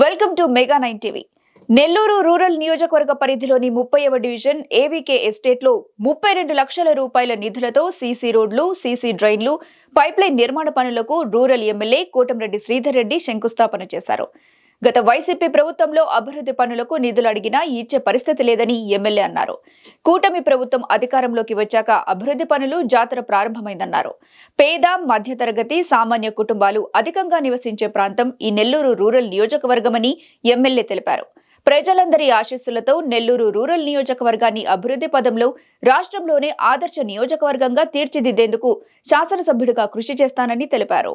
Welcome to mega nine TV. Nellore rural నియోజకవర్గ పరిధిలోని ముప్పైవ డివిజన్ ఏవీకే ఎస్టేట్లో ముప్పై రెండు లక్షల రూపాయల నిధులతో సీసీ రోడ్లు సీసీ డ్రైన్లు పైప్లైన్ నిర్మాణ పనులకు రూరల్ ఎమ్మెల్యే కోటంరెడ్డి శ్రీధర్ రెడ్డి శంకుస్థాపన చేశారు. గత వైసీపీ ప్రభుత్వంలో అభివృద్ధి పనులకు నిధులు అడిగినా ఇచ్చే పరిస్థితి లేదని ఎమ్మెల్యే అన్నారు. కూటమి ప్రభుత్వం అధికారంలోకి వచ్చాక అభివృద్ధి పనులు జాతర ప్రారంభమైందన్నారు. పేద మధ్యతరగతి సామాన్య కుటుంబాలు అధికంగా నివసించే ప్రాంతం ఈ నెల్లూరు రూరల్ నియోజకవర్గమని ఎమ్మెల్యే తెలిపారు. ప్రజలందరి ఆశీస్సులతో నెల్లూరు రూరల్ నియోజకవర్గాన్ని అభివృద్ధి పదంలో రాష్ట్రంలోనే ఆదర్శ నియోజకవర్గంగా తీర్చిదిద్దేందుకు శాసనసభ్యుడిగా కృషి చేస్తానని తెలిపారు.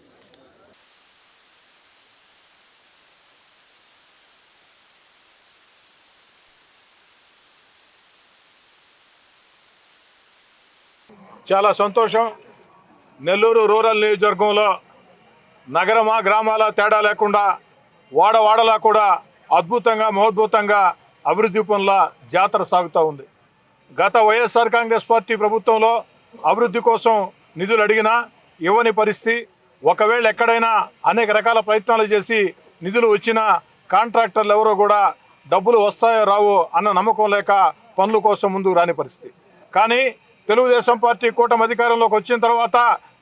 చాలా సంతోషం. నెల్లూరు రూరల్ నియోజకవర్గంలో నగరమా గ్రామాల తేడా లేకుండా వాడవాడలా కూడా అద్భుతంగా మహోద్భుతంగా అభివృద్ధి పనుల జాతర సాగుతూ ఉంది. గత వైఎస్ఆర్ కాంగ్రెస్ పార్టీ ప్రభుత్వంలో అభివృద్ధి కోసం నిధులు అడిగినా ఇవ్వని పరిస్థితి. ఒకవేళ ఎక్కడైనా అనేక రకాల ప్రయత్నాలు చేసి నిధులు వచ్చినా కాంట్రాక్టర్లు ఎవరో కూడా డబ్బులు వస్తాయో రావో అన్న నమ్మకం లేక పనుల కోసం ముందుకు రాని పరిస్థితి. కానీ తెలుగుదేశం పార్టీ కూటమి అధికారంలోకి వచ్చిన తర్వాత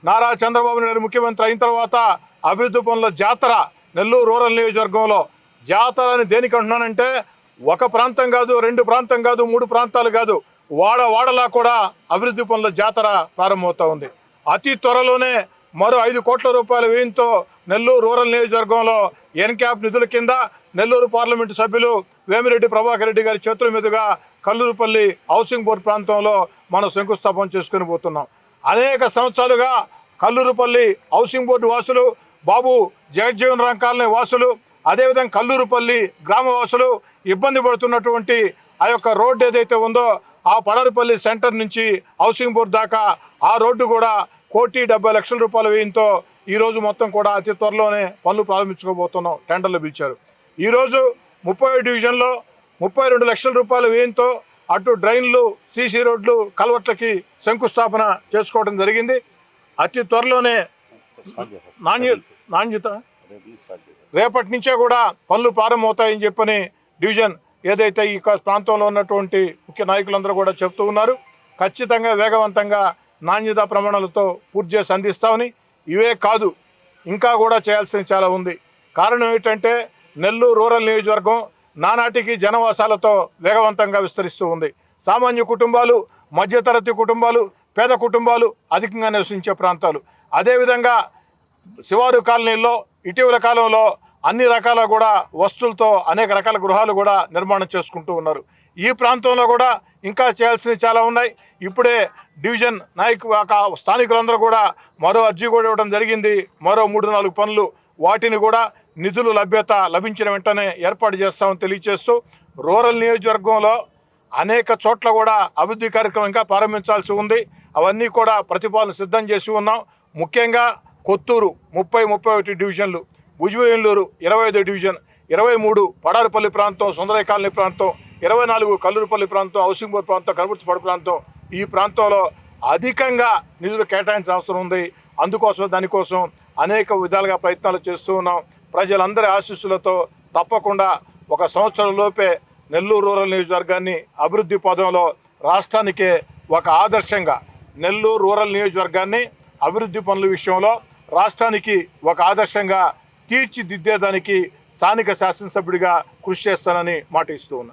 నారా చంద్రబాబు నాయుడు ముఖ్యమంత్రి అయిన తర్వాత అభివృద్ధి పనుల జాతర నెల్లూరు రూరల్ నియోజకవర్గంలో. జాతర అని దేనికి అంటున్నానంటే ఒక ప్రాంతం కాదు రెండు ప్రాంతం కాదు మూడు ప్రాంతాలు కాదు వాడ వాడలా కూడా అభివృద్ధి పనుల జాతర ప్రారంభమవుతా ఉంది. అతి త్వరలోనే మరో ఐదు కోట్ల రూపాయల వ్యయంతో నెల్లూరు రూరల్ నియోజకవర్గంలో ఎన్క్యాప్ నిధుల కింద నెల్లూరు పార్లమెంటు సభ్యులు వేమిరెడ్డి ప్రభాకర్ రెడ్డి గారి చేతుల మీదుగా కల్లూరుపల్లి హౌసింగ్ బోర్డు ప్రాంతంలో మనం శంకుస్థాపన చేసుకుని పోతున్నాం. అనేక సంవత్సరాలుగా కల్లూరుపల్లి హౌసింగ్ బోర్డు వాసులు బాబు జగజ్జీవన్ రామ్ కాలనీ వాసులు అదేవిధంగా కల్లూరుపల్లి గ్రామ వాసులు ఇబ్బంది పడుతున్నటువంటి ఆ యొక్క రోడ్డు ఏదైతే ఉందో ఆ పడరుపల్లి సెంటర్ నుంచి హౌసింగ్ బోర్డు దాకా ఆ రోడ్డు కూడా కోటి డెబ్బై లక్షల రూపాయల వ్యయంతో ఈరోజు మొత్తం కూడా అతి త్వరలోనే పనులు ప్రారంభించుకోబోతున్నాం. టెండర్లు పిలిచారు. ఈరోజు ముప్పై డివిజన్లో ముప్పై రెండు లక్షల రూపాయల వ్యయంతో అటు డ్రైన్లు సీసీ రోడ్లు కల్వర్ట్లకి శంకుస్థాపన చేసుకోవడం జరిగింది. అతి త్వరలోనే నాణ్య నాణ్యత రేపటి నుంచే కూడా పనులు ప్రారంభమవుతాయని చెప్పని డివిజన్ ఏదైతే ఈ ప్రాంతంలో ఉన్నటువంటి ముఖ్య నాయకులందరూ కూడా చెప్తూ ఉన్నారు. ఖచ్చితంగా వేగవంతంగా నాణ్యత ప్రమాణాలతో పూర్తి చేసి అందిస్తామని ఇవే కాదు ఇంకా కూడా చేయాల్సింది చాలా ఉంది. కారణం ఏంటంటే నెల్లూరు రూరల్ నియోజకవర్గం నానాటికి జనవాసాలతో వేగవంతంగా విస్తరిస్తూ ఉంది. సామాన్య కుటుంబాలు మధ్యతరగతి కుటుంబాలు పేద కుటుంబాలు అధికంగా నివసించే ప్రాంతాలు. అదేవిధంగా శివారు కాలనీల్లో ఇటీవల కాలంలో అన్ని రకాల కూడా వస్తువులతో అనేక రకాల గృహాలు కూడా నిర్మాణం చేసుకుంటూ ఉన్నారు. ఈ ప్రాంతంలో కూడా ఇంకా చేయాల్సినవి చాలా ఉన్నాయి. ఇప్పుడే డివిజన్ నాయకు ఒక స్థానికులందరూ కూడా మరో అర్జీ కూడా ఇవ్వడం జరిగింది. మరో మూడు నాలుగు పనులు వాటిని కూడా నిధులు లభ్యత లభించిన వెంటనే ఏర్పాటు చేస్తామని తెలియజేస్తూ రూరల్ నియోజకవర్గంలో అనేక చోట్ల కూడా అభివృద్ధి కార్యక్రమం ఇంకా ప్రారంభించాల్సి ఉంది. అవన్నీ కూడా ప్రతిపాదన సిద్ధం చేసి ఉన్నాం. ముఖ్యంగా కొత్తూరు ముప్పై ముప్పై ఒకటి డివిజన్లు భుజవేలూరు ఇరవై ఐదు డివిజన్ ఇరవై మూడు పడారుపల్లి ప్రాంతం సుందరయ్య కాలనీ ప్రాంతం ఇరవై నాలుగు కల్లూరుపల్లి ప్రాంతం హౌసింగ్పూర్ ప్రాంతం కనబర్తిపాడు ప్రాంతం ఈ ప్రాంతంలో అధికంగా నిధులు కేటాయించాల్సిన అవసరం ఉంది. అందుకోసం దానికోసం అనేక విధాలుగా ప్రయత్నాలు చేస్తూ ఉన్నాం. ప్రజలందరి ఆశీస్సులతో తప్పకుండా ఒక సంవత్సరంలోపే నెల్లూరు రూరల్ నియోజకవర్గాన్ని అభివృద్ధి పదంలో రాష్ట్రానికే ఒక ఆదర్శంగా నెల్లూరు రూరల్ నియోజకవర్గాన్ని అభివృద్ధి పనుల విషయంలో రాష్ట్రానికి ఒక ఆదర్శంగా తీర్చిదిద్దేదానికి స్థానిక శాసనసభ్యుడిగా కృషి చేస్తానని మాట ఇస్తూ ఉన్నాను.